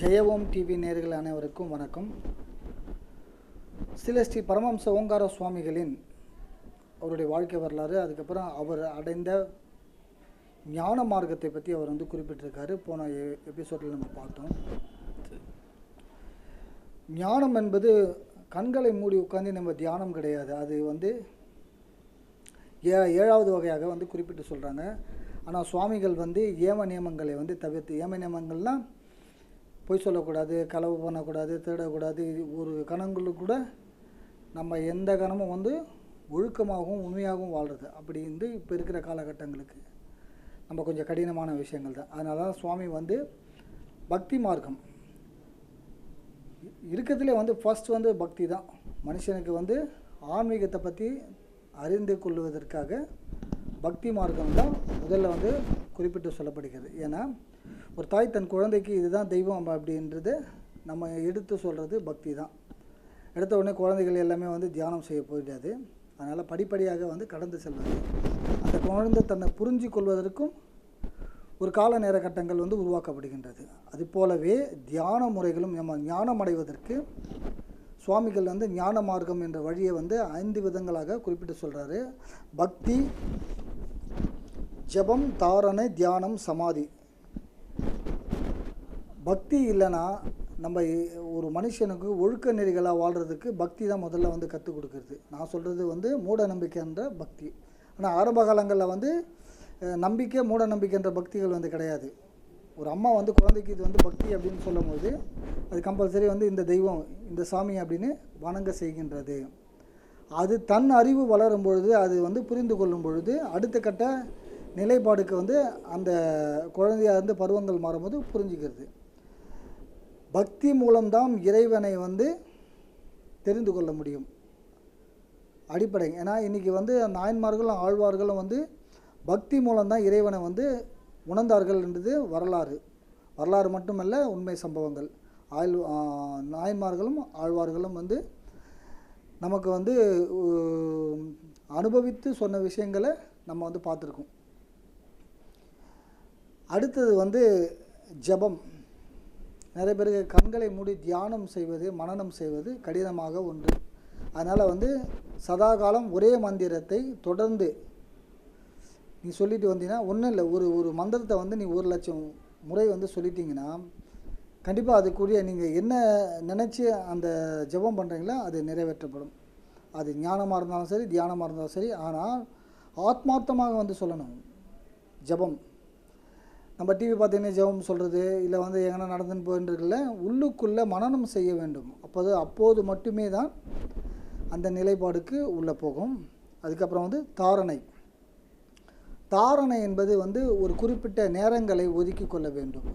ஜெயவோம் TV நேர்கள் அனைவருக்கும் வணக்கம். சில ஸ்ரீ பரமஹம்ச ஓங்கார சுவாமிகளின் அவருடைய வாழ்க்கை வரலாறு அதுக்கப்புறம் அவர் அடைந்த ஞான மார்க்கத்தை பற்றி அவர் வந்து குறிப்பிட்டிருக்காரு. போன எபிசோடில் நம்ம பார்த்தோம். ஞானம் என்பது கண்களை மூடி உட்காந்து நம்ம தியானம் கிடையாது. அது வந்து ஏ ஏழாவது வகையாக வந்து குறிப்பிட்டு சொல்கிறாங்க ஆனால் சுவாமிகள் வந்து ஏம நியமங்களை வந்து தவிர்த்து ஏம நியமங்கள்லாம் பொய் சொல்லக்கூடாது களவு பண்ணக்கூடாது தேடக்கூடாது. ஒரு கணங்களுக்கு கூட நம்ம எந்த கணமும் வந்து ஒழுக்கமாகவும் உண்மையாகவும் வாழ்கிறது அப்படி வந்து இப்போ இருக்கிற காலகட்டங்களுக்கு நம்ம கொஞ்சம் கடினமான விஷயங்கள் தான். அதனால தான் சுவாமி வந்து பக்தி மார்க்கம். இருக்கிறதுலே வந்து ஃபர்ஸ்ட் வந்து பக்தி தான். மனுஷனுக்கு வந்து ஆன்மீகத்தை பற்றி அறிந்து கொள்வதற்காக பக்தி மார்க்கம் தான் முதல்ல வந்து குறிப்பிட்டு சொல்லப்படுகிறது. ஏன்னா ஒரு தாய் தன் குழந்தைக்கு இதுதான் தெய்வம் அப்படின்றது நம்ம எடுத்து சொல்கிறது பக்தி தான். எடுத்த உடனே குழந்தைகள் எல்லாமே வந்து தியானம் செய்ய போயிடாது. அதனால் படிப்படியாக வந்து கடந்து செல்வது. அந்த குழந்தை தன்னை புரிஞ்சு கொள்வதற்கும் ஒரு கால நேர கட்டங்கள் வந்து உருவாக்கப்படுகின்றது. அது போலவே தியான முறைகளும் நம்ம ஞானம் அடைவதற்கு சுவாமிகள் வந்து ஞான மார்க்கம் என்ற வழியை வந்து ஐந்து விதங்களாக குறிப்பிட்டு சொல்கிறாரு பக்தி ஜபம் தாரணை தியானம் சமாதி. பக்தி இல்லைன்னா நம்ம ஒரு மனுஷனுக்கு ஒழுக்க நெறிகளாக வாழ்கிறதுக்கு பக்தி தான் முதல்ல வந்து கற்றுக் கொடுக்குறது. நான் சொல்கிறது வந்து மூட நம்பிக்கைன்ற பக்தி. ஆனால் ஆரம்ப காலங்களில் வந்து நம்பிக்கை மூட நம்பிக்கைன்ற பக்திகள் வந்து கிடையாது. ஒரு அம்மா வந்து குழந்தைக்கு இது வந்து பக்தி அப்படின்னு சொல்லும்போது அது கம்பல்சரி வந்து இந்த தெய்வம் இந்த சாமி அப்படின்னு வணங்க செய்கின்றது. அது தன் அறிவு வளரும் பொழுது அது வந்து புரிந்து கொள்ளும் பொழுது அடுத்த கட்ட நிலைப்பாடுக்கு வந்து அந்த குழந்தையாக இருந்து பருவங்கள் மாறும்போது புரிஞ்சுக்கிறது. பக்தி மூலம்தான் இறைவனை வந்து தெரிந்து கொள்ள முடியும். அடிப்படை. ஏன்னா இன்றைக்கி வந்து நாயன்மார்களும் ஆழ்வார்களும் வந்து பக்தி மூலம்தான் இறைவனை வந்து உணர்ந்தார்கள் என்றது வரலாறு. வரலாறு மட்டுமல்ல உண்மை சம்பவங்கள். ஆள் நாயன்மார்களும் ஆழ்வார்களும் வந்து நமக்கு வந்து அனுபவித்து சொன்ன விஷயங்களை நம்ம வந்து பார்த்துருக்கோம். அடுத்தது வந்து ஜெபம். நிறைய பேருக்கு கண்களை மூடி தியானம் செய்வது மனனம் செய்வது கடினமாக ஒன்று. அதனால் வந்து சதா காலம் ஒரே மந்திரத்தை தொடர்ந்து நீ சொல்லிட்டு வந்தீங்கன்னா ஒன்றும் இல்லை. ஒரு ஒரு மந்திரத்தை வந்து நீ ஒரு லட்சம் முறை வந்து சொல்லிட்டீங்கன்னா கண்டிப்பாக அதுக்குரிய நீங்கள் என்ன நினச்சி அந்த ஜெபம் பண்ணுறீங்களோ அது நிறைவேற்றப்படும். அது ஞானமாக இருந்தாலும் சரி தியானமாக இருந்தாலும் சரி. ஆனால் ஆத்மார்த்தமாக வந்து சொல்லணும். ஜெபம். நம்ம டிவி பார்த்தீங்கன்னா ஜெபம் சொல்கிறது இல்லை வந்து எங்கன்னா நடந்துன்னு போயின்னு உள்ளுக்குள்ளே மனனம் செய்ய வேண்டும். அப்போது அப்போது மட்டுமே தான் அந்த நிலைப்பாடுக்கு உள்ளே போகும். அதுக்கப்புறம் வந்து தாரணை. தாரணை என்பது வந்து ஒரு குறிப்பிட்ட நேரங்களை ஒதுக்கி கொள்ள வேண்டும்.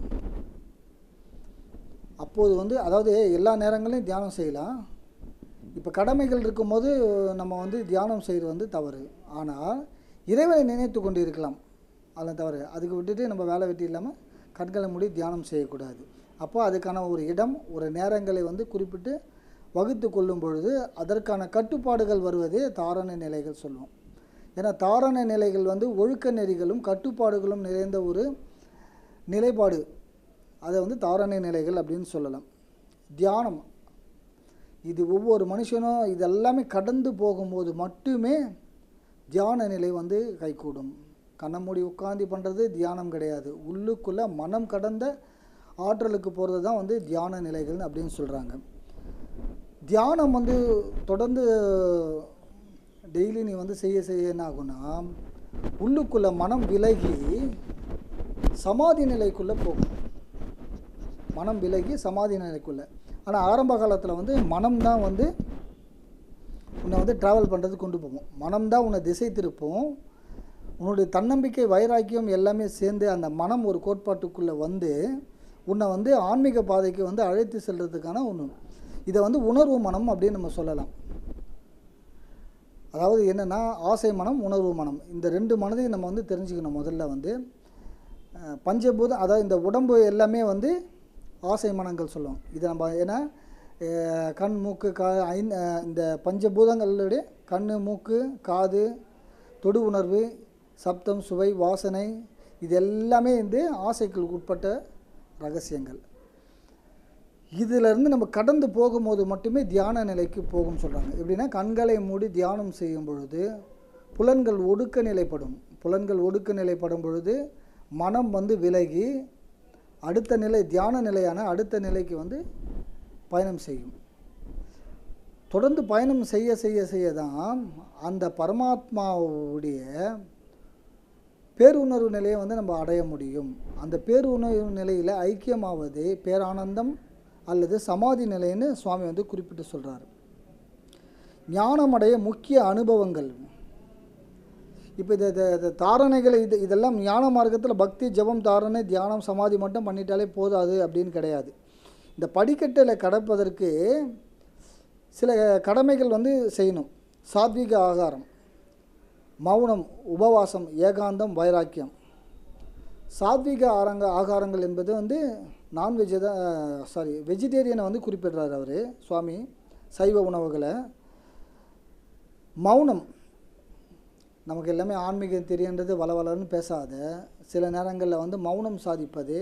அப்போது வந்து அதாவது எல்லா நேரங்களையும் தியானம் செய்யலாம். இப்போ கடமைகள் இருக்கும்போது நம்ம வந்து தியானம் செய்கிறது வந்து தவறு. ஆனால் இறைவனை நினைத்து கொண்டு இருக்கலாம். அதெல்லாம் தவறு. அதுக்கு விட்டுட்டு நம்ம வேலை வெட்டி இல்லாமல் கண்களை மூடி தியானம் செய்யக்கூடாது. அப்போ அதுக்கான ஒரு இடம் ஒரு நேரங்களை வந்து குறிப்பிட்டு வகுத்து கொள்ளும் பொழுது அதற்கான கட்டுப்பாடுகள் வருவதே தாரண நிலைகள் சொல்லுவோம். ஏன்னா தாரண நிலைகள் வந்து ஒழுக்க நெறிகளும் கட்டுப்பாடுகளும் நிறைந்த ஒரு நிலைப்பாடு. அதை வந்து தாரண நிலைகள் அப்படின்னு சொல்லலாம். தியானம். இது ஒவ்வொரு மனுஷனும் இதெல்லாமே கடந்து போகும்போது மட்டுமே தியான நிலை வந்து கைகூடும். கண்ணை மூடி உட்காந்து பண்ணுறது தியானம் கிடையாது. உள்ளுக்குள்ளே மனம் கடந்த ஆற்றலுக்கு போகிறது தான் வந்து தியான நிலைகள் அப்படின்னு சொல்கிறாங்க தியானம் வந்து தொடர்ந்து டெய்லி நீ வந்து செய்ய செய்ய என்ன ஆகும்னா உள்ளுக்குள்ளே மனம் விலகி சமாதி நிலைக்குள்ளே போகும். மனம் விலகி சமாதி நிலைக்குள்ளே. ஆனால் ஆரம்ப காலத்தில் வந்து மனம் தான் வந்து உன்னை வந்து ட்ராவல் பண்ணுறது கொண்டு போகும். மனம் தான் உன்னை திசை திருப்பும். உன்னுடைய தன்னம்பிக்கை வைராக்கியம் எல்லாமே சேர்ந்து அந்த மனம் ஒரு கோட்பாட்டுக்குள்ளே வந்து உன்னை வந்து ஆன்மீக பாதைக்கு வந்து அழைத்து செல்கிறதுக்கான ஒன்று இதை வந்து உணர்வு மனம் அப்படின்னு நம்ம சொல்லலாம். அதாவது என்னென்னா ஆசை மனம் உணர்வு மனம். இந்த ரெண்டு மனதையும் நம்ம வந்து தெரிஞ்சுக்கணும் முதல்ல வந்து. பஞ்சபூதம் அதாவது இந்த உடம்பு எல்லாமே வந்து ஆசை மனங்கள் சொல்லுவோம் இது நம்ம ஏன்னா கண் மூக்கு கா ஐந் இந்த பஞ்சபூதங்களுடைய கண் மூக்கு காது தொடு உணர்வு சப்தம் சுவை வாசனை இது எல்லாமே வந்து ஆசைக்கு உட்பட்ட ரகசியங்கள். இதிலிருந்து நம்ம கடந்து போகும்போது மட்டுமே தியான நிலைக்கு போகும்னு சொல்கிறாங்க எப்படின்னா கண்களை மூடி தியானம் செய்யும் பொழுது புலன்கள் ஒடுக்க நிலைப்படும். புலன்கள் ஒடுக்க நிலைப்படும் பொழுது மனம் வந்து விலகி அடுத்த நிலை தியான நிலையான அடுத்த நிலைக்கு வந்து பயணம் செய்யும். தொடர்ந்து பயணம் செய்ய செய்ய செய்ய தான் அந்த பரமாத்மாவுடைய பேருணர்வு நிலையை வந்து நம்ம அடைய முடியும். அந்த பேருணர்வு நிலையில் ஐக்கியமாவது பேரானந்தம் அல்லது சமாதி நிலைன்னு சுவாமி வந்து குறிப்பிட்டு சொல்கிறார் ஞானமடைய முக்கிய அனுபவங்கள். இப்போ இது தாரணைகளை இது இது இதெல்லாம் ஞான மார்க்கத்தில் பக்தி ஜெபம் தாரணை தியானம் சமாதி மட்டும் பண்ணிட்டாலே போதாது அப்படின்னு கிடையாது. இந்த படிக்கட்டில் கடப்பதற்கு சில கடமைகள் வந்து செய்யணும். சாத்விக ஆகாரம். மௌனம் உபவாசம் ஏகாந்தம் வைராக்கியம். சாத்விக ஆரங்க ஆகாரங்கள் என்பது வந்து நான்வெஜ் தான் சாரி வெஜிடேரியனை வந்து குறிப்பிடுறார் அவர் சுவாமி சைவ உணவுகளை. மௌனம் நமக்கு எல்லாமே ஆன்மீகம் தெரியுன்றது வளவலன்னு பேசாத சில நேரங்களில் வந்து மௌனம் சாதிப்பது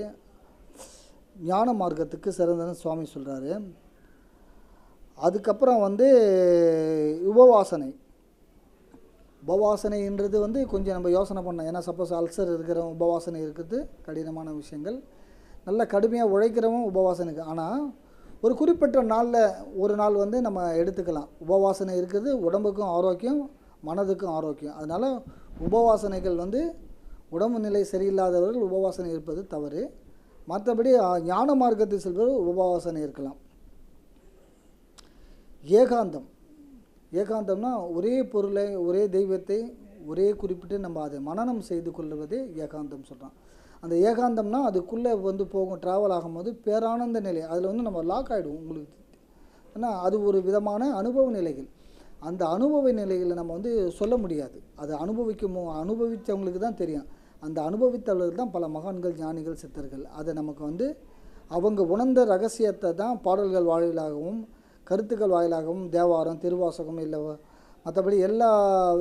ஞான மார்க்கத்துக்கு சிறந்தன்னு சுவாமி சொல்கிறாரு அதுக்கப்புறம் வந்து உபவாசனை. உபவாசனைன்றது வந்து கொஞ்சம் நம்ம யோசனை பண்ணோம் ஏன்னா சப்போஸ் அல்சர் இருக்கிற உபவாசனை இருக்கிறது கடினமான விஷயங்கள். நல்ல கடுமையாக உழைக்கிறவன் உபவாசனைக்கு. ஆனால் ஒரு குறிப்பிட்ட நாளில் ஒரு நாள் வந்து நம்ம எடுத்துக்கலாம். உபவாசனை இருக்கிறது உடம்புக்கும் ஆரோக்கியம் மனதுக்கும் ஆரோக்கியம். அதனால் உபவாசனைகள் வந்து உடம்பு நிலை சரியில்லாதவர்கள் உபவாசனை இருப்பது தவறு. மற்றபடி ஞான மார்க்கத்தில் செல்பவர் உபவாசனை இருக்கலாம். ஏகாந்தம். ஏகாந்தம்னா ஒரே பொருளை ஒரே தெய்வத்தை ஒரே குறிப்பிட்டு நம்ம அதை மனநம் செய்து கொள்வதே ஏகாந்தம் சொல்கிறோம் அந்த ஏகாந்தம்னா அதுக்குள்ளே வந்து போகும் ட்ராவல் ஆகும்போது பேரானந்த நிலை அதில் வந்து நம்ம லாக் ஆகிடுவோம் உங்களுக்கு. ஏன்னா அது ஒரு விதமான அனுபவ நிலைகள். அந்த அனுபவ நிலைகளை நம்ம வந்து சொல்ல முடியாது. அது அனுபவிக்கும் அனுபவித்தவங்களுக்கு தான் தெரியும். அந்த அனுபவித்தவர்கள் தான் பல மகான்கள் ஞானிகள் சித்தர்கள். அதை நமக்கு வந்து அவங்க உணர்ந்த ரகசியத்தை தான் பாடல்கள் வாயிலாகவும் கருத்துக்கள் வாயிலாகவும் தேவாரம் திருவாசகம் இல்லை மற்றபடி எல்லா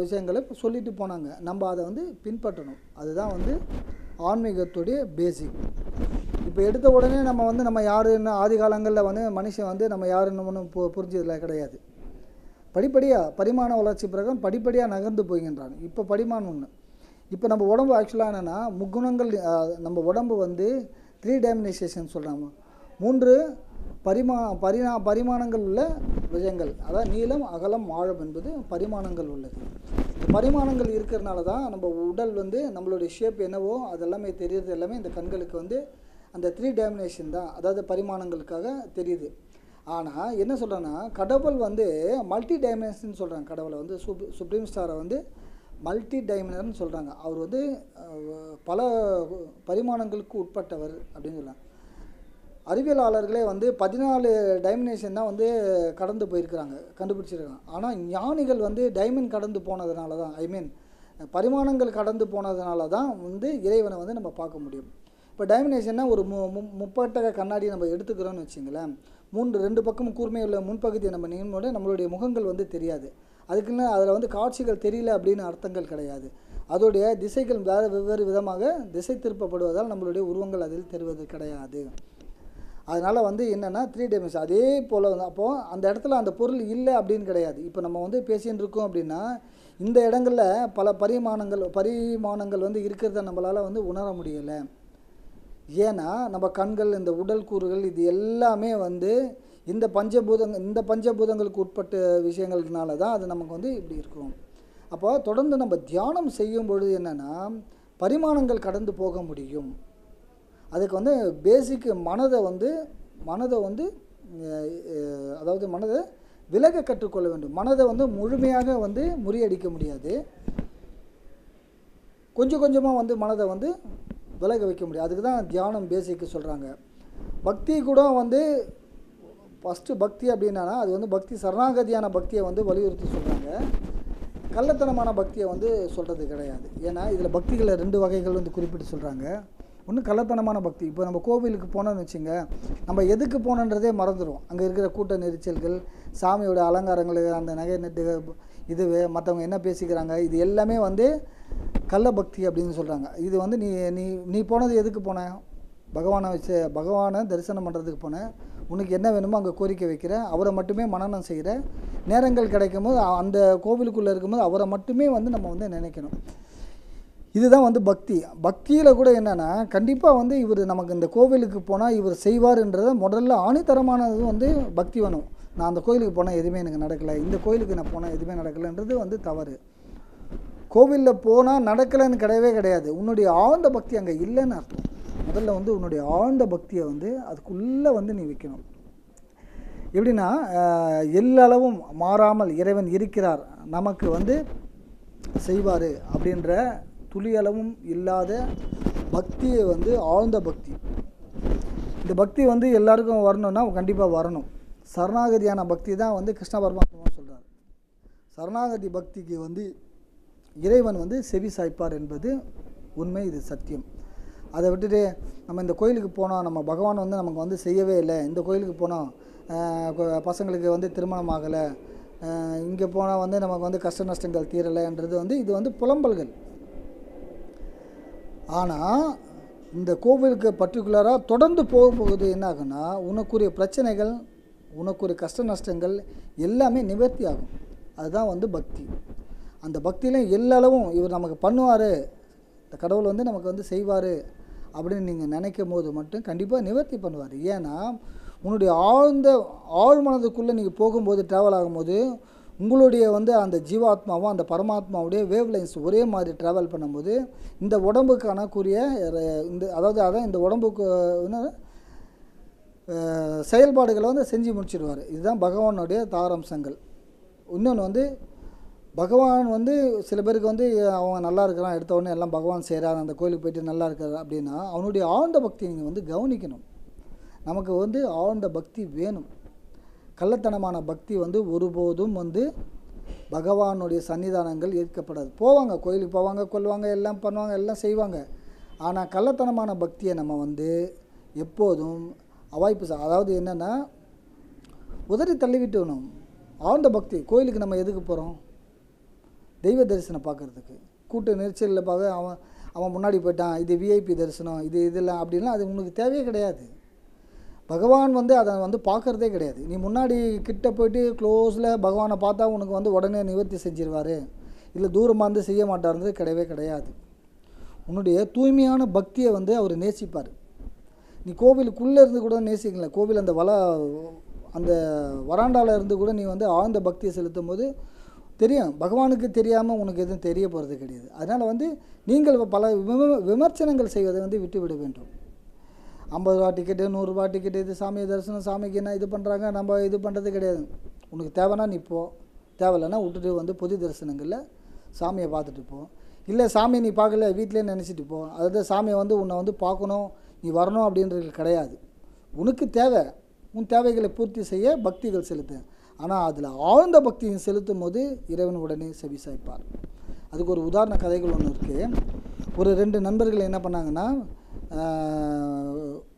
விஷயங்களும் இப்போ சொல்லிட்டு போனாங்க. நம்ம அதை வந்து பின்பற்றணும். அதுதான் வந்து ஆன்மீகத்துடைய பேசிக் இப்போ எடுத்த உடனே நம்ம வந்து நம்ம யாருன்னு ஆதி காலங்களில் வந்து மனுஷன் வந்து நம்ம யாருன்னு ஒன்றும் பு புரிஞ்சதில் கிடையாது. படிப்படியாக பரிமாண வளர்ச்சி பிறகு படிப்படியாக நகர்ந்து போகின்றான். இப்போ படிமானம் ஒன்று இப்போ நம்ம உடம்பு ஆக்சுவலாக என்னென்னா முக்குணங்கள் நம்ம உடம்பு வந்து த்ரீ டைமினைசேஷன் சொல்கிறாங்க மூன்று பரிமா பரிணா பரிமாணங்கள் உள்ள விஷயங்கள். அதாவது நீளம் அகலம் ஆழம் என்பது பரிமாணங்கள் உள்ளது. பரிமாணங்கள் இருக்கிறதுனால தான் நம்ம உடல் வந்து நம்மளுடைய ஷேப் என்னவோ அதெல்லாமே தெரியுறது எல்லாமே இந்த கண்களுக்கு வந்து அந்த த்ரீ டைமினேஷன் தான். அதாவது பரிமாணங்களுக்காக தெரியுது. ஆனால் என்ன சொல்கிறேன்னா கடவுள் வந்து மல்டி டைமென்ஷன் சொல்கிறாங்க கடவுளை வந்து. சுப் சுப்ரீம் ஸ்டாரை வந்து மல்டி டைமினர்னு சொல்கிறாங்க அவர் வந்து பல பரிமாணங்களுக்கு உட்பட்டவர் அப்படின்னு சொல்கிறாங்க அறிவியலாளர்களே வந்து பதினாலு டைமினேஷன் தான் வந்து கடந்து போயிருக்கிறாங்க கண்டுபிடிச்சிருக்காங்க. ஆனால் ஞானிகள் வந்து டைமண்ட் கடந்து போனதுனால தான் ஐ மீன் பரிமாணங்கள் கடந்து போனதுனால தான் வந்து இறைவனை வந்து நம்ம பார்க்க முடியும். இப்போ டைமினேஷன்னா ஒரு மு மு- முப்பட்டக கண்ணாடி நம்ம எடுத்துக்கிறோம்னு வச்சுங்களேன் மூன்று ரெண்டு பக்கமும் கூர்மையுள்ள முன்பகுதியை நம்ம நீம்போது நம்மளுடைய முகங்கள் வந்து தெரியாது. அதுக்குன்னு அதில் வந்து காட்சிகள் தெரியல அப்படின்னு அர்த்தங்கள் கிடையாது. அதோடைய திசைகள் வேறு வெவ்வேறு விதமாக திசை திருப்பப்படுவதால் நம்மளுடைய உருவங்கள் அதில் தெரிவது கிடையாது. அதனால் வந்து என்னென்னா த்ரீ டைமென்ஷன் அதே போல் வந்து அப்போது அந்த இடத்துல அந்த பொருள் இல்லை அப்படின்னு கிடையாது. இப்போ நம்ம வந்து பேசின்னு இருக்கோம் அப்படின்னா இந்த இடங்களில் பல பரிமாணங்கள் பரிமாணங்கள் வந்து இருக்கிறத நம்மளால் வந்து உணர முடியலை. ஏன்னா நம்ம கண்கள் இந்த உடல் கூறுகள் இது எல்லாமே வந்து இந்த பஞ்சபூதங் இந்த பஞ்சபூதங்களுக்கு உட்பட்ட விஷயங்கள்னால தான் அது நமக்கு வந்து இப்படி இருக்கும். அப்போ தொடர்ந்து நம்ம தியானம் செய்யும் பொழுது என்னென்னா பரிமாணங்கள் கடந்து போக முடியும். அதுக்கு வந்து பேசிக்கு மனதை வந்து மனதை வந்து அதாவது மனதை விலக கற்றுக்கொள்ள வேண்டும். மனதை வந்து முழுமையாக வந்து முறியடிக்க முடியாது. கொஞ்சம் கொஞ்சமாக வந்து மனதை வந்து விலக வைக்க முடியும் அதுக்கு தான் தியானம் பேசிக்கு சொல்கிறாங்க பக்தி கூட வந்து ஃபஸ்ட்டு பக்தி அப்படின்னா அது வந்து பக்தி சரணாகதியான பக்தியை வந்து வலியுறுத்தி சொல்கிறாங்க கள்ளத்தனமான பக்தியை வந்து சொல்கிறது கிடையாது. ஏன்னா இதில் பக்திகளை ரெண்டு வகைகள் வந்து குறிப்பிட்டு சொல்கிறாங்க ஒன்று கலப்பணமான பக்தி. இப்போ நம்ம கோவிலுக்கு போனோம்னு வச்சுங்க நம்ம எதுக்கு போனோன்றதே மறந்துடும் அங்கே இருக்கிற கூட்ட நெரிச்சல்கள் சாமியோட அலங்காரங்கள் அந்த நகை நெட்டு இது மற்றவங்க என்ன பேசிக்கிறாங்க இது எல்லாமே வந்து கள்ள பக்தி அப்படின்னு சொல்கிறாங்க இது வந்து நீ நீ நீ போனது எதுக்கு போன? பகவானை வச்சு பகவானை தரிசனம் பண்ணுறதுக்கு போனேன் உனக்கு என்ன வேணுமோ அங்கே கோரிக்கை வைக்கிறேன் அவரை மட்டுமே மனனம் செய்கிறேன் நேரங்கள் கிடைக்கும் போது அந்த கோவிலுக்குள்ளே இருக்கும்போது அவரை மட்டுமே வந்து நம்ம வந்து நினைக்கணும். இதுதான் வந்து பக்தி. பக்தியில் கூட என்னென்னா கண்டிப்பாக வந்து இவர் நமக்கு இந்த கோவிலுக்கு போனால் இவர் செய்வார்ன்றத முதல்ல ஆணித்தரமானது வந்து பக்தி வேணும். நான் அந்த கோயிலுக்கு போனால் எதுவுமே எனக்கு நடக்கலை. இந்த கோயிலுக்கு நான் போனால் எதுவுமே நடக்கலைன்றது வந்து தவறு. கோவிலில் போனால் நடக்கலைன்னு கிடையவே கிடையாது. உன்னுடைய ஆழ்ந்த பக்தி அங்கே இல்லைன்னு அர்த்தம். முதல்ல வந்து உன்னுடைய ஆழ்ந்த பக்தியை வந்து அதுக்குள்ளே வந்து நீ வைக்கணும். எப்படின்னா எல்லளவும் மாறாமல் இறைவன் இருக்கிறார். நமக்கு வந்து செய்வார் அப்படின்ற துளியளவும் இல்லாத பக்தியை வந்து ஆழ்ந்த பக்தி. இந்த பக்தி வந்து எல்லாருக்கும் வரணும்னா கண்டிப்பாக வரணும். சரணாகதியான பக்தி தான் வந்து கிருஷ்ண பரமாத்மா சொல்கிறார் சரணாகதி பக்திக்கு வந்து இறைவன் வந்து செவி சாய்ப்பார் என்பது உண்மை இது சத்தியம். அதை விட்டுட்டு நம்ம இந்த கோயிலுக்கு போனோம் நம்ம பகவான் வந்து நமக்கு வந்து செய்யவே இல்லை. இந்த கோயிலுக்கு போனோம் பசங்களுக்கு வந்து திருமணம் ஆகலை. இங்கே போனால் வந்து நமக்கு வந்து கஷ்ட நஷ்டங்கள் தீரலைன்றது வந்து இது வந்து புலம்பல்கள். ஆனால் இந்த கோவிலுக்கு பர்டிகுலராக தொடர்ந்து போகும்போது என்ன ஆகுன்னா உனக்குரிய பிரச்சனைகள் உனக்குரிய கஷ்ட நஷ்டங்கள் எல்லாமே நிவர்த்தி ஆகும். அதுதான் வந்து பக்தி. அந்த பக்தியிலும் எல்லளவும் இவர் நமக்கு பண்ணுவார். இந்த கடவுள் வந்து நமக்கு வந்து செய்வார் அப்படின்னு நீங்கள் நினைக்கும் போது மட்டும் கண்டிப்பாக நிவர்த்தி பண்ணுவார். ஏன்னா உன்னுடைய ஆழ்ந்த ஆழ்மனதுக்குள்ளே நீங்கள் போகும்போது ட்ராவல் ஆகும்போது உங்களுடைய வந்து அந்த ஜீவாத்மாவும் அந்த பரமாத்மாவுடைய வேவ் லைன்ஸ் ஒரே மாதிரி ட்ராவல் பண்ணும்போது இந்த உடம்புக்கான கூறிய இந்த அதாவது அதான் இந்த உடம்புக்கு செயல்பாடுகளை வந்து செஞ்சு முடிச்சிடுவார் இதுதான் பகவானுடைய தாரம்சங்கள் இன்னொன்று வந்து பகவான் வந்து சில பேருக்கு வந்து அவன் நல்லா இருக்கிறான் எடுத்த உடனே எல்லாம் பகவான் செய்கிறான் அந்த கோயிலுக்கு போயிட்டு நல்லா இருக்கிறார் அப்படின்னா அவனுடைய ஆழ்ந்த பக்தி நீங்கள் வந்து கவனிக்கணும். நமக்கு வந்து ஆழ்ந்த பக்தி வேணும். கள்ளத்தனமான பக்தி வந்து ஒருபோதும் வந்து பகவானுடைய சன்னிதானங்கள் ஏற்கப்படாது. போவாங்க கோயிலுக்கு போவாங்க கொள்வாங்க எல்லாம் பண்ணுவாங்க எல்லாம் செய்வாங்க. ஆனால் கள்ளத்தனமான பக்தியை நம்ம வந்து எப்போதும் அவாய்ப்பு அதாவது என்னென்னா உதறி தள்ளிவிட்டுணும் ஆழ்ந்த பக்தி. கோயிலுக்கு நம்ம எதுக்கு போகிறோம் தெய்வ தரிசனம் பார்க்கறதுக்கு. கூட்ட நெரிசலில் பார்க்க அவன் அவன் முன்னாடி போயிட்டான். இது விஐபி தரிசனம் இது இதெல்லாம் அப்படின்லாம் அது உனக்கு தேவையே கிடையாது. பகவான் வந்து அதை வந்து பார்க்கறதே கிடையாது. நீ முன்னாடி கிட்ட போயிட்டு க்ளோஸில் பகவானை பார்த்தா உனக்கு வந்து உடனே நிவர்த்தி செஞ்சிருவார். இல்லை தூரமாக இருந்து செய்ய மாட்டார்ன்றது கிடையவே கிடையாது. உன்னுடைய தூய்மையான பக்தியை வந்து அவர் நேசிப்பார். நீ கோவிலுக்குள்ளே இருந்து கூட நேசிக்கல. கோவில் அந்த வள அந்த வராண்டாவில் இருந்து கூட நீ வந்து ஆழ்ந்த பக்தியை செலுத்தும் போது தெரியும். பகவானுக்கு தெரியாமல் உனக்கு எதுவும் தெரிய போகிறது கிடையாது. அதனால் வந்து நீங்கள் பல விம விமர்சனங்கள் செய்வதை வந்து விட்டுவிட வேண்டும். ஐம்பது ரூபா டிக்கெட்டு நூறுரூவா டிக்கெட்டு இது சாமி தரிசனம் சாமிக்கு என்ன இது பண்ணுறாங்க நம்ம இது பண்ணுறது கிடையாது. உனக்கு தேவைன்னா நீ போ. தேவையில்லைன்னா விட்டுட்டு வந்து பொது தரிசனங்களில் சாமியை பார்த்துட்டு போ. இல்லை சாமி நீ பார்க்கல வீட்டிலே நினச்சிட்டு போ. அதாவது சாமியை வந்து உன்னை வந்து பார்க்கணும் நீ வரணும் அப்படின்றது கிடையாது. உனக்கு தேவை. உன் தேவைகளை பூர்த்தி செய்ய பக்திகள் செலுத்து ஆனால் அதில் ஆழ்ந்த பக்தியை செலுத்தும் போது இறைவன் உடனே செவிசாய்ப்பார். அதுக்கு ஒரு உதாரண கதைகள் ஒன்று இருக்குது ஒரு ரெண்டு நண்பர்கள் என்ன பண்ணாங்கன்னா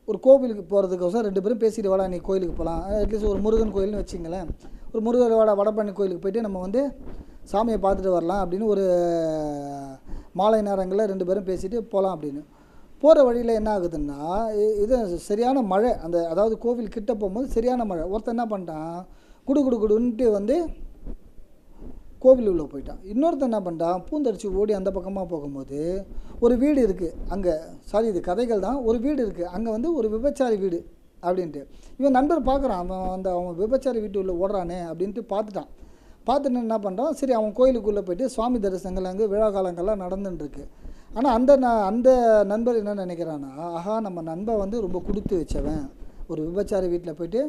ஒரு கோவிலுக்கு போகிறதுக்கோசரம் ரெண்டு பேரும் பேசிட்டு வாடா நீ கோயிலுக்கு போகலாம் அட்லீஸ்ட் ஒரு முருகன் கோயில்னு வச்சிங்களேன். ஒரு முருகர் வாடா வடபழனி கோயிலுக்கு போயிட்டு நம்ம வந்து சாமியை பார்த்துட்டு வரலாம் அப்படின்னு ஒரு மாலை நேரங்களில் ரெண்டு பேரும் பேசிட்டு போகலாம் அப்படின்னு. போகிற வழியில் என்ன ஆகுதுன்னா இது சரியான மழை. அந்த அதாவது கோவில் கிட்ட போகும்போது சரியான மழை. ஒருத்தர் என்ன பண்ணிட்டான் குடு குடு குடுன்ட்டு வந்து கோவில் உள்ள போயிட்டான். இன்னொருத்தன் என்ன பண்ணிட்டான் பூந்தடிச்சு ஓடி அந்த பக்கமாக போகும்போது ஒரு வீடு இருக்குது அங்கே சாரி இது கதைகள் தான். ஒரு வீடு இருக்குது அங்கே வந்து ஒரு விபச்சாரி வீடு அப்படின்ட்டு. இவன் நண்பர் பார்க்குறான் அவன் அந்த அவன் விபச்சாரி வீட்டு உள்ளே ஓடுறானே அப்படின்ட்டு பார்த்துட்டான். பார்த்துட்டு என்ன பண்ணுறான் சரி அவன் கோயிலுக்குள்ளே போயிட்டு சுவாமி தரிசனங்கள் அங்கே விழா காலங்கள்லாம் நடந்துட்டுருக்கு ஆனால் அந்த ந- அந்த நண்பர் என்ன நினைக்கிறான்னா ஆஹா நம்ம நண்பன் வந்து ரொம்ப கொடுத்து வச்சவன். ஒரு விபச்சாரி வீட்டில் போயிட்டு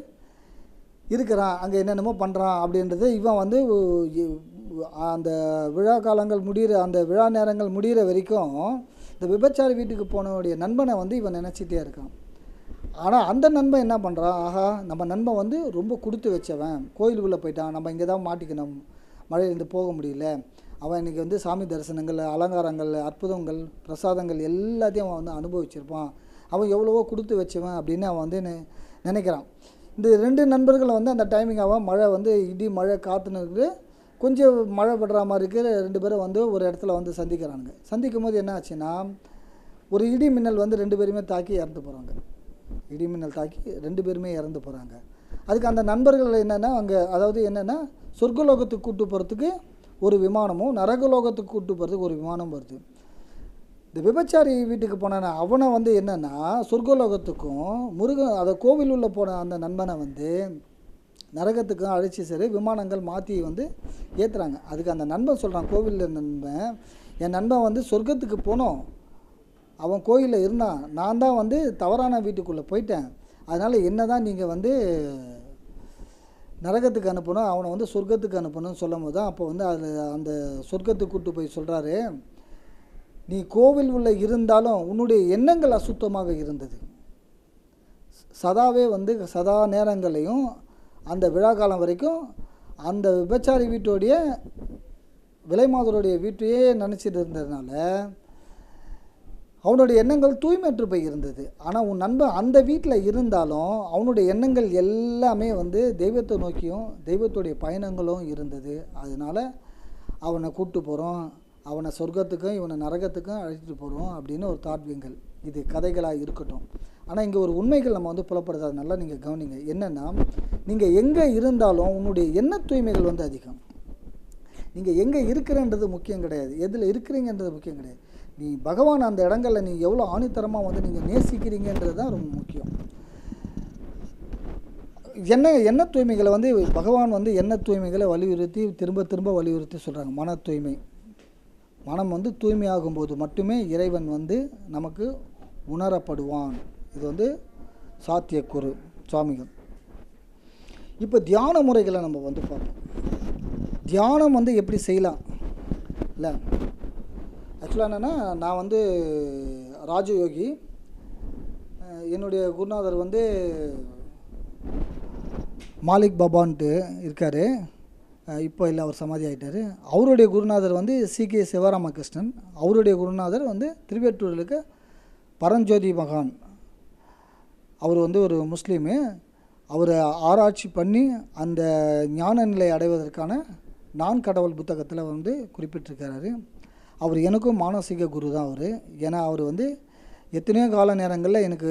இருக்கிறான். அங்கே என்னென்னமோ பண்ணுறான் அப்படின்றது இவன் வந்து அந்த விழா காலங்கள் முடிகிற அந்த விழா நேரங்கள் முடிகிற வரைக்கும் இந்த விபச்சாரி வீட்டுக்கு போனவனுடைய நண்பனை வந்து இவன் நினச்சிட்டே இருக்கான். ஆனால் அந்த நண்பன் என்ன பண்ணுறான் ஆஹா நம்ம நண்பன் வந்து ரொம்ப கொடுத்து வச்சவன். கோயிலுக்குள்ளே போயிட்டான். நம்ம இங்கே தான் மாட்டிக்கணும். மழையிலேருந்து போக முடியல. அவன் இன்றைக்கி வந்து சாமி தரிசனங்கள் அலங்காரங்கள் அற்புதங்கள் பிரசாதங்கள் எல்லாத்தையும் அவன் வந்து அனுபவிச்சிருப்பான். அவன் எவ்வளவோ கொடுத்து வச்சவன் அப்படின்னு அவன் வந்து நெ- நினைக்கிறான். இந்த ரெண்டு நண்பர்களை வந்து அந்த டைமிங் அவன் மழை வந்து இடி மழை காற்றுன்னு இருக்குது. கொஞ்சம் மழை படுற மாதிரி இருக்கிற ரெண்டு பேரும் வந்து ஒரு இடத்துல வந்து சந்திக்கிறானுங்க. சந்திக்கும் போது என்ன ஆச்சுன்னா ஒரு இடி மின்னல் வந்து ரெண்டு பேருமே தாக்கி இறந்து போகிறாங்க இடி மின்னல் தாக்கி ரெண்டு பேருமே இறந்து போகிறாங்க அதுக்கு அந்த நண்பர்கள் என்னென்னா அங்கே அதாவது என்னென்னா சொர்க்கலோகத்துக்கு கூட்டு போகிறதுக்கு ஒரு விமானமும் நரகலோகத்துக்கு கூட்டு போகிறதுக்கு ஒரு விமானம் வருது. இந்த விபச்சாரி வீட்டுக்கு போனான அவனை வந்து என்னென்னா சொர்க்கலோகத்துக்கும் முருகன் அதை கோவில் உள்ளே போன அந்த நண்பனை வந்து நரகத்துக்கும் அழைச்சி சரி விமானங்கள் மாற்றி வந்து ஏற்றுறாங்க அதுக்கு அந்த நண்பன் சொல்கிறான் கோவிலில் நண்பன் என் நண்பன் வந்து சொர்க்கத்துக்கு போனோம். அவன் கோயிலில் இருந்தான். நான் தான் வந்து தவறான வீட்டுக்குள்ளே போயிட்டேன். அதனால் என்ன தான் நீங்கள் வந்து நரகத்துக்கு அனுப்பணும் அவனை வந்து சொர்க்கத்துக்கு அனுப்பணும்னு சொல்லும் போது தான் அப்போ வந்து அதில் அந்த சொர்க்கத்துக்கு கூட்டு போய் சொல்கிறாரு நீ கோவில் உள்ள இருந்தாலும் உன்னுடைய எண்ணங்கள் அசுத்தமாக இருந்தது. சதாவே வந்து சதா நேரங்களையும் அந்த விழா காலம் வரைக்கும் அந்த விபச்சாரி வீட்டுடைய விலைமாதருடைய வீட்டையே நினச்சிட்டு இருந்ததுனால அவனுடைய எண்ணங்கள் தூய்மையற்று போய் இருந்தது. ஆனால் உன் நண்பன் அந்த வீட்டில் இருந்தாலும் அவனுடைய எண்ணங்கள் எல்லாமே வந்து தெய்வத்தை நோக்கியும் தெய்வத்துடைய பயணங்களும் இருந்தது. அதனால் அவனை கூப்பிட்டு போகிறோம் அவனை சொர்க்கத்துக்கும் இவனை நரகத்துக்கும் அழைச்சிட்டு போகிறோம் அப்படின்னு ஒரு தாட்வியங்கள் இது கதைகளாக இருக்கட்டும். ஆனால் இங்கே ஒரு உண்மைகள் நம்ம வந்து புலப்படுறது நல்லா நீங்கள் கவனிங்க. என்னென்னா நீங்கள் எங்கே இருந்தாலும் உன்னுடைய எண்ண தூய்மைகள் வந்து அதிகம். நீங்கள் எங்கே இருக்கிறன்றது முக்கியம் கிடையாது. எதில் இருக்கிறீங்கன்றது முக்கியம் கிடையாது. நீ பகவான் அந்த இடங்களில் நீ எவ்வளோ ஆணித்தரமாக வந்து நீங்கள் நேசிக்கிறீங்கன்றது தான் ரொம்ப முக்கியம். என்ன எண்ண தூய்மைகளை வந்து பகவான் வந்து எண்ண தூய்மைகளை வலியுறுத்தி திரும்ப திரும்ப வலியுறுத்தி சொல்கிறாங்க மன தூய்மை. மனம் வந்து தூய்மையாகும் போது மட்டுமே இறைவன் வந்து நமக்கு உணரப்படுவான். இது வந்து சாத்தியக்கூறு சுவாமிகள். இப்போ தியான முறைகளை நம்ம வந்து பார்ப்போம். தியானம் வந்து எப்படி செய்யலாம்? இல்லை. ஆக்சுவலாக என்னென்னா நான் வந்து ராஜயோகி. என்னுடைய குருநாதர் வந்து மாலிக் பாபான்ட்டு இருக்கார். இப்போ இல்லை அவர் சமாதி ஆகிட்டார் அவருடைய குருநாதர் வந்து சி கே சிவராமகிருஷ்ணன். அவருடைய குருநாதர் வந்து திருவேற்றூரில் இருக்க பரஞ்சோதி மகான். அவர் வந்து ஒரு முஸ்லீமு. அவர் ஆராய்ச்சி பண்ணி அந்த ஞான நிலை அடைவதற்கான நான் கடவுள் புத்தகத்தில் வந்து குறிப்பிட்டிருக்கிறாரு. அவர் எனக்கும் மானசீக குரு தான் அவர். ஏன்னா அவர் வந்து எத்தனையோ கால நேரங்களில் எனக்கு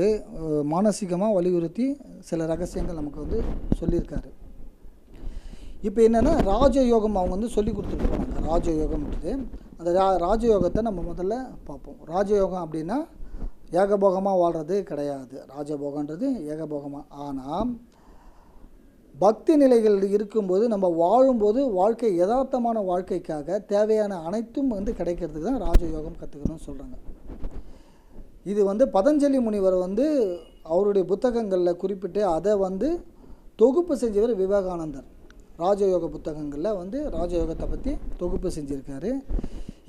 மானசீகமாக வலியுறுத்தி சில ரகசியங்கள் நமக்கு வந்து சொல்லியிருக்காரு. இப்போ என்னென்னா ராஜயோகம் அவங்க வந்து சொல்லி கொடுத்துட்டு போனாங்க ராஜயோகம்ன்றது. அந்த ரா ராஜயோகத்தை நம்ம முதல்ல பார்ப்போம். ராஜயோகம் அப்படின்னா ஏகபோகமாக வாழ்கிறது கிடையாது. ராஜபோகன்றது ஏகபோகமாக ஆனால் பக்தி நிலைகள் இருக்கும்போது நம்ம வாழும்போது வாழ்க்கை யதார்த்தமான வாழ்க்கைக்காக தேவையான அனைத்தும் வந்து கிடைக்கிறதுக்கு தான் ராஜயோகம் கற்றுக்கணும்னு சொல்கிறாங்க இது வந்து பதஞ்சலி முனிவர் வந்து அவருடைய புத்தகங்களில் குறிப்பிட்டு அதை வந்து தொகுப்பு செஞ்சவர் விவேகானந்தர். ராஜயோக புத்தகங்களில் வந்து ராஜயோகத்தை பற்றி தொகுப்பு செஞ்சுருக்காரு.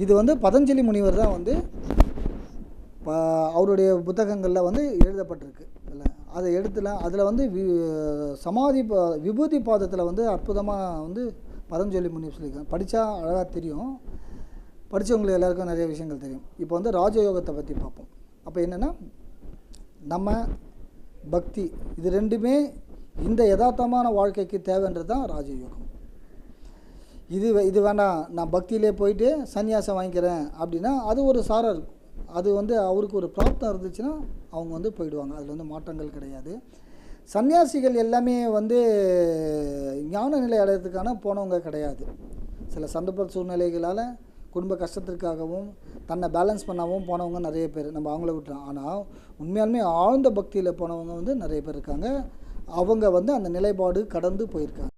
இது வந்து பதஞ்சலி முனிவர் தான் வந்து அவருடைய புத்தகங்களில் வந்து எழுதப்பட்டிருக்கு. இல்லை அதை எடுத்துல அதில் வந்து வி சமாதி பா விபூதி பாதத்தில் வந்து அற்புதமாக வந்து பதஞ்சலி முனி சொல்லியிருக்காங்க படித்தா அழகாக தெரியும். படித்தவங்களுக்கு எல்லாருக்கும் நிறைய விஷயங்கள் தெரியும். இப்போ வந்து ராஜயோகத்தை பற்றி பார்ப்போம். அப்போ என்னென்னா நம்ம பக்தி இது ரெண்டுமே இந்த யதார்த்தமான வாழ்க்கைக்கு தேவைன்றது தான் ராஜயோகம். இது வே- இது வேண்டாம் நான் பக்தியிலே போயிட்டு சன்னியாசம் வாங்கிக்கிறேன் அப்படின்னா அது ஒரு சாரர் அது வந்து அவருக்கு ஒரு பிராப்தம் இருந்துச்சுன்னா அவங்க வந்து போயிடுவாங்க. அதில் வந்து மாற்றங்கள் கிடையாது. சன்னியாசிகள் எல்லாமே வந்து ஞான நிலை அடையிறதுக்கான போனவங்க கிடையாது. சில சந்தர்ப்ப சூழ்நிலைகளால் குடும்ப கஷ்டத்திற்காகவும் தன்னை பேலன்ஸ் பண்ணாமல் போனவங்க நிறைய பேர் நம்ம அவங்கள விட்டுறோம். ஆனால் உண்மையாலுமே ஆழ்ந்த பக்தியில் போனவங்க வந்து நிறைய பேர் இருக்காங்க. அவங்க வந்து அந்த நிலைப்பாடு கடந்து போயிருக்காங்க.